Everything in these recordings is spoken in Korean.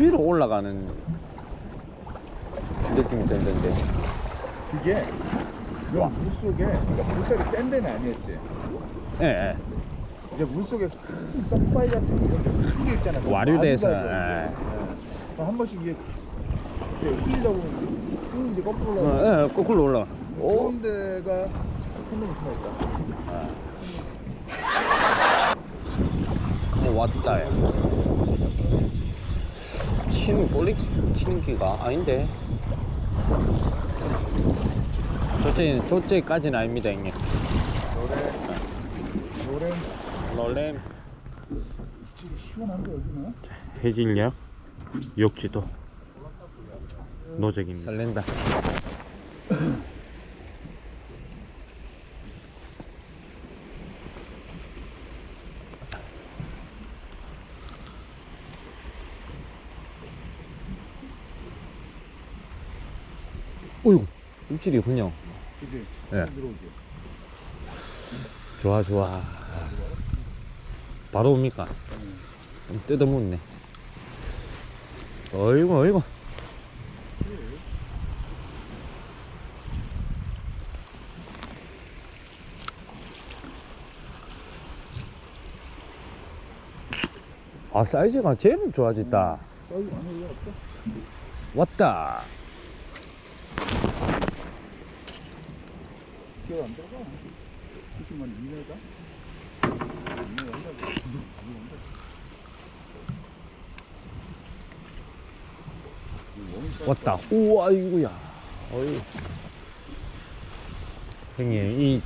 위로 올라가는 느낌이 들던데. 그게 요 물속에 그러니까 물살이 센 데는 아니었지 예, 예. 이제 물속에 큰 떡바위 같은 게 이렇게 큰게 있잖아 그 와류돼서, 와류가 예. 예. 한 번씩 이게 이렇게 휘려고 끄 이제 거꾸로 올라가 어, 예, 거꾸로 올라가. 오. 그런 데가 큰 놈이 숨어있다 어, 왔다, 야. 치는, 볼리 치는 기가 아닌데. 저째, 저째까지는 아닙니다, 형님. 노래 노래. 지금 시원한데 여기는 해질녘 욕지도 노적입니다. 설렌다. 어이구, 입질이 그냥. 예. 들어오지 좋아, 좋아. 바로 옵니까? 좀 뜯어먹네. 어이구, 어이구. 아, 사이즈가 제일 좋아졌다. 없어? 왔다. 기억 안 들어가 90만 2회가 2회 온다고 왔다. 우와, 아이구야. 어이. 형님, 이,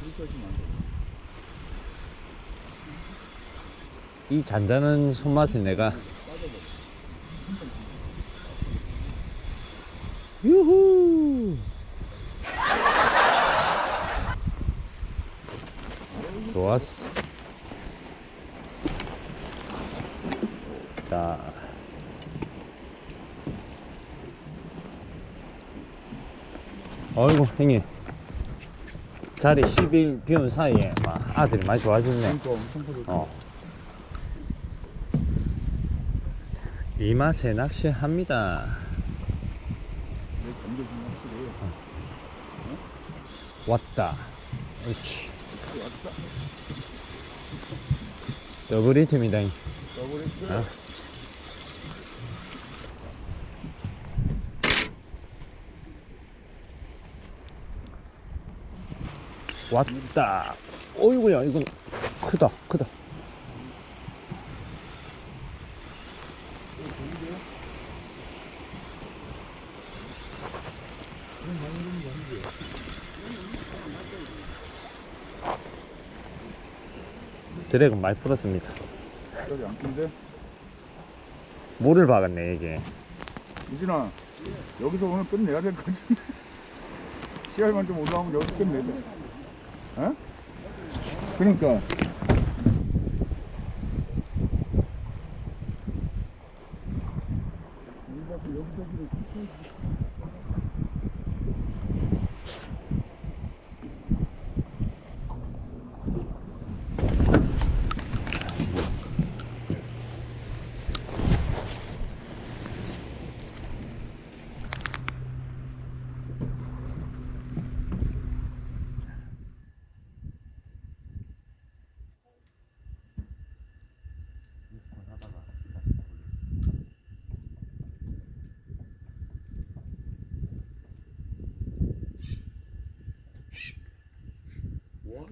이 잔잔한 손맛을 내가. 유후! 좋았어. 자. 어이구, 형님. 자리 10일 비운 사이에 막 아들이 많이 좋아졌네. 그러니까 엄청 어. 이 맛에 낚시합니다. 내 확실히 왔다. 그렇지. 왔다 더블 히트입니다. 더블 어? 왔다. 어이구야, 이건 크다, 크다. 드랙은 많이 풀었습니다. 여기 안 큰데 물을 박았네, 이게. 유진아 여기서 오늘 끝내야 될 것 같은데 시야만 좀 올라오면 여기서 끝내자 어? 그러니까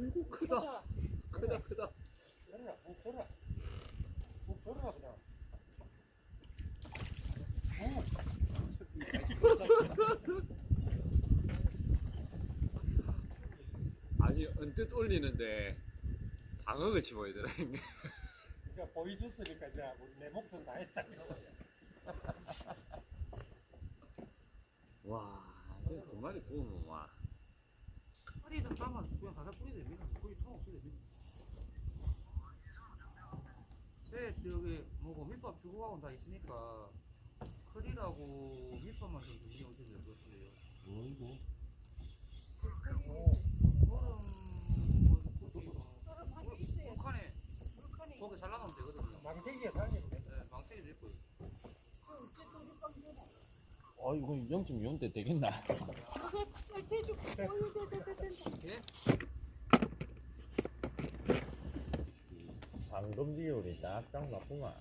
와, 이거 크다. 크다, 크다. 아니, 언뜻 올리는데 방어같이 보이더라. 형님. 이제 보여줬으니까 이제 내 목숨 다 했다. 와, 마리 구우면 와. 뿌리든 까만 그냥 가서 뿌리 됩니다. 거기 통 없이 됩니다. 네, 여기 뭐고 밑밥 주고 가고 다 있으니까 커리라고 밑밥만 좀 준비해 오셔도 될것 같아요. 뭐이고 물칸에 거기 잘라놓으면 되거든요. 망태기에 살겠네. 네, 망태기도 있고. 어 이거 0.6대 되겠나? 방금 비율이 딱딱 맞구만.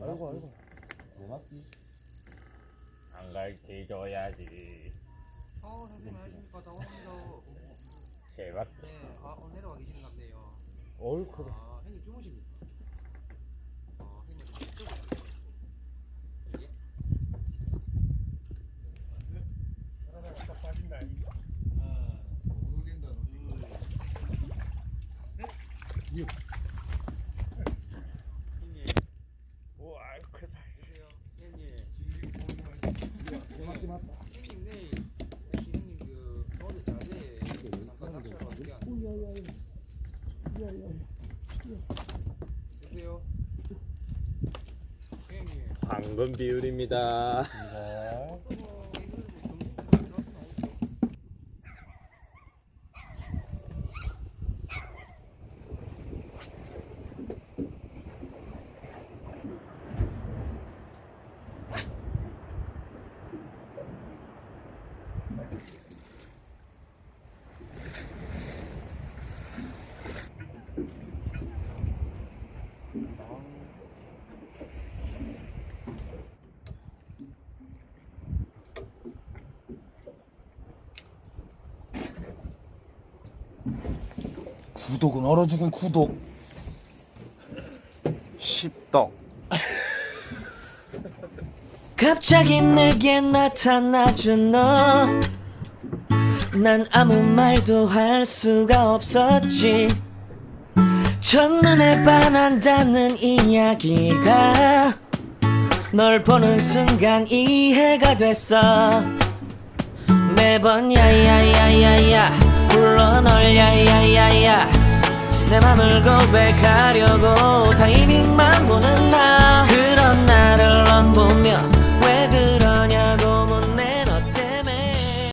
아이고 아이고. 안 가르쳐줘야지. 어 선생님 안녕하십니까 다원입니다 제발. 네아 어, 내려와 계시는 것 같네요 어이 크다. 아 형님 주무십니까 아 형님 좀 이쪽으로 예? 형님 우와 크다. 보세요 형님 형님 내일 혹시 형님 그 어제 자제 잠깐 낚시하러 갈게 보세요 형님 방금 비율입니다. 구독은 얼어 죽을 구독. 십덕. 갑자기 내게 나타나준 너. 난 아무 말도 할 수가 없었지. 첫눈에 반한다는 이야기가 널 보는 순간 이해가 됐어. 매번 야야야야야 불러 널 야야야야 내 맘을 고백하려고 타이밍만 보는 나. 그런 나를 넌 보며